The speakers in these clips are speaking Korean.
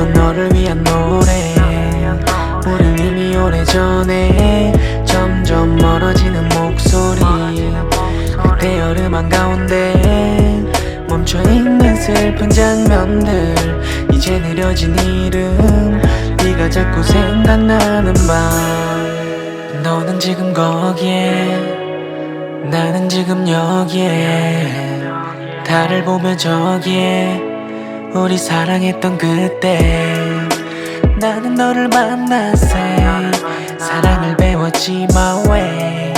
이건 너를 위한 노래. 우린 이미 오래전에 점점 멀어지는 목소리. 그때 여름 한가운데 멈춰있는 슬픈 장면들. 이제 느려진 이름. 네가 자꾸 생각나는 밤. 너는 지금 거기에 나는 지금 여기에 달을 보며 저기에 우리 사랑했던 그때 나는 너를 만났세 사랑을 배웠지 my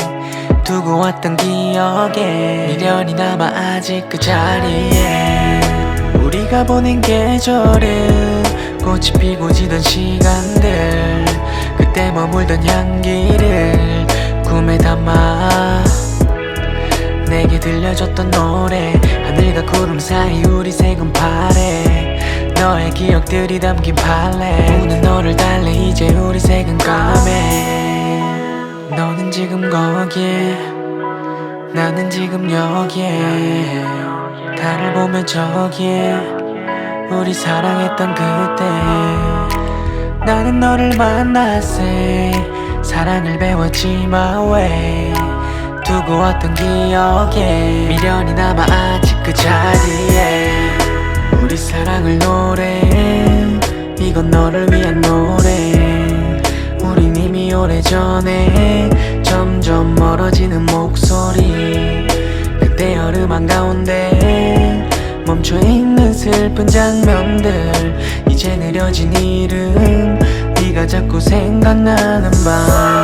두고 왔던 기억에 미련이 남아 아직 그 자리에 우리가 보낸 계절은 꽃이 피고 지던 시간들 그때 머물던 향기를 꿈에 담아 들려줬던 노래. 하늘과 구름 사이 우리 색은 파래 너의 기억들이 담긴 팔레. 우는 너를 달래. 이제 우리 색은 까매 너는 지금 거기에. 나는 지금 여기에. 달을 보며 저기에. 우리 사랑했던 그때. 나는 너를 만났세 사랑을 배웠지 my way 두고 왔던 기억에 미련이 남아 아직 그 자리에 우리 사랑을 노래해 이건 너를 위한 노래. 우린 이미 오래전에 점점 멀어지는 목소리. 그때 여름 한가운데 멈춰있는 슬픈 장면들. 이제 느려진 이름 네가 자꾸 생각나는 밤